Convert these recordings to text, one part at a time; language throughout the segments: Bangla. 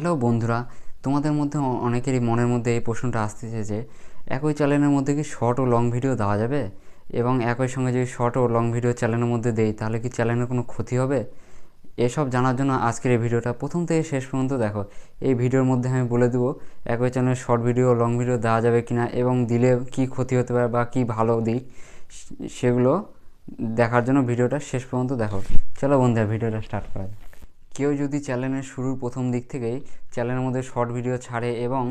হ্যালো বন্ধুরা, তোমাদের মধ্যে অনেকেরই মনের মধ্যে এই প্রশ্নটা আসতেছে যে, একই চ্যানেলের মধ্যে কি শর্ট ও লং ভিডিও দেওয়া যাবে? এবং একই সঙ্গে যদি শর্ট ও লং ভিডিও চ্যানেলের মধ্যে দেই, তাহলে কি চ্যানেলের কোনো ক্ষতি হবে? এসব জানার জন্য আজকের এই ভিডিওটা প্রথম থেকে শেষ পর্যন্ত দেখো। এই ভিডিওর মধ্যে আমি বলে দেবো, একই চ্যানেলে শর্ট ভিডিও লং ভিডিও দেওয়া যাবে কিনা এবং দিলে কি ক্ষতি হতে পারে বা কি ভালো দিক সেগুলো দেখার জন্য ভিডিওটা শেষ পর্যন্ত দেখো। চলো বন্ধুরা, ভিডিওটা স্টার্ট করা যাক। কেউ যদি চ্যানেলের শুরুর প্রথম দিক থেকেই চ্যানেলের মধ্যে শর্ট ভিডিও ছাড়ে এবং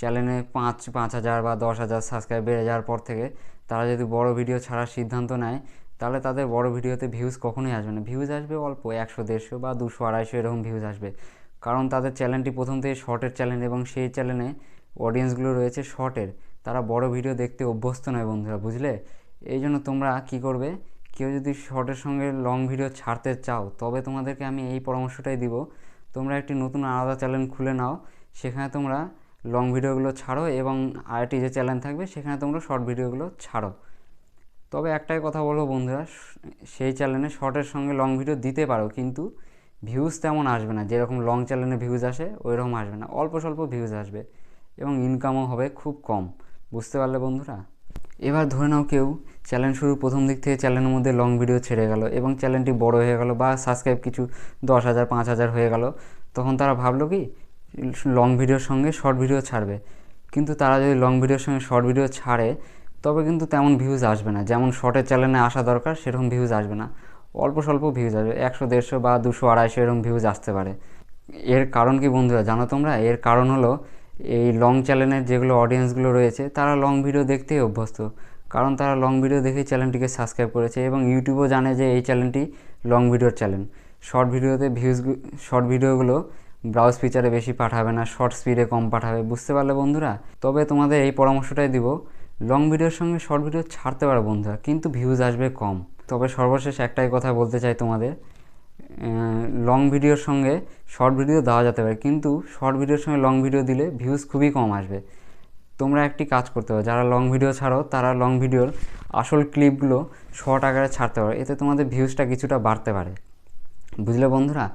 চ্যানেলে পাঁচ পাঁচ হাজার বা দশ হাজার সাবস্ক্রাইব বেড়ে যাওয়ার পর থেকে তারা যদি বড় ভিডিও ছাড়ার সিদ্ধান্ত নেয়, তাহলে তাদের বড় ভিডিওতে ভিউজ কখনোই আসবে না। ভিউজ আসবে অল্প, একশো, দেড়শো বা দুশো, আড়াইশো এরকম ভিউজ আসবে। কারণ তাদের চ্যানেলটি প্রথম থেকে শর্টের চ্যানেল এবং সেই চ্যানেলে অডিয়েন্সগুলো রয়েছে শর্টের তারা বড় ভিডিও দেখতে অভ্যস্ত নয় বন্ধুরা, বুঝলে? এই জন্য তোমরা কী করবে? কেউ যদি শর্টের সঙ্গে লং ভিডিও ছাড়তে চাও, তবে তোমাদেরকে আমি এই পরামর্শটাই দিব। তোমরা একটি নতুন আলাদা চ্যানেল খুলে নাও, সেখানে তোমরা লং ভিডিওগুলো ছাড়ো এবং আরেকটি যে চ্যানেল থাকবে, সেখানে তোমরা শর্ট ভিডিওগুলো ছাড়ো। তবে একটাই কথা বলব বন্ধুরা, সেই চ্যানেলে শর্টের সঙ্গে লং ভিডিও দিতে পারো, কিন্তু ভিউজ তেমন আসবে না। যেরকম লং চ্যানেলে ভিউজ আসে ওই রকম আসবে না। অল্প স্বল্প ভিউজ আসবে এবং ইনকামও হবে খুব কম। বুঝতে পারলে বন্ধুরা? এবার ধরে নাও কেউ চ্যানেল শুরু প্রথম দিক থেকে চ্যানেলের মধ্যে লং ভিডিও ছেড়ে গেল এবং চ্যানেলটি বড় হয়ে গেল বা সাবস্ক্রাইব কিছু দশ হাজার, পাঁচ হাজার হয়ে গেল, তখন তারা ভাবলো কি লং ভিডিওর সঙ্গে শর্ট ভিডিও ছাড়বে। কিন্তু তারা যদি লং ভিডিওর সঙ্গে শর্ট ভিডিও ছাড়ে, তবে কিন্তু তেমন ভিউজ আসবে না। যেমন শর্টের চ্যানেলে আসা দরকার, সেরকম ভিউজ আসবে না। অল্প স্বল্প ভিউজ আসবে, একশো, দেড়শো বা দুশো, আড়াইশো এরকম ভিউজ আসতে পারে। এর কারণ কি বন্ধুরা, জানো তোমরা? এর কারণ হলো এই লং চ্যানেলের যেগুলো অডিয়েন্সগুলো রয়েছে, তারা লং ভিডিও দেখতেই অভ্যস্ত। কারণ তারা লং ভিডিও দেখে চ্যানেলটিকে সাবস্ক্রাইব করেছে এবং ইউটিউবও জানে যে এই চ্যানেলটি লং ভিডিওর চ্যানেল শর্ট ভিডিওতে ভিউজ শর্ট ভিডিওগুলো ব্রাউজ ফিচারে বেশি পাঠাবে না শর্ট স্পিডে কম পাঠাবে, বুঝতে পারলে বন্ধুরা? তবে তোমাদের এই পরামর্শটাই দিব লং ভিডিওর সঙ্গে শর্ট ভিডিও ছাড়তে পারো বন্ধুরা, কিন্তু ভিউজ আসবে কম। তবে সর্বশেষ একটাই কথা বলতে চাই তোমাদের লং ভিডিওর সঙ্গে শর্ট ভিডিও দেওয়া যেতে পারে। কিন্তু শর্ট ভিডিওর সঙ্গে লং ভিডিও দিলে ভিউজ খুবই কম আসবে। তোমরা একটি কাজ করতে পারো, যারা লং ভিডিও ছাড়ো, তারা লং ভিডিওর আসল ক্লিপগুলো শর্ট আকারে ছাড়তে পারো। এতে তোমাদের ভিউজটা কিছুটা বাড়তে পারে। বুঝলে বন্ধুরা?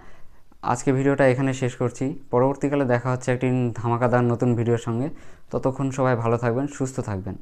আজকে ভিডিওটা এখানে শেষ করছি। পরবর্তীকালে দেখা হচ্ছে একটি ধামাকাদার নতুন ভিডিওর সঙ্গে। ততক্ষণ সবাই ভালো থাকবেন, সুস্থ থাকবেন।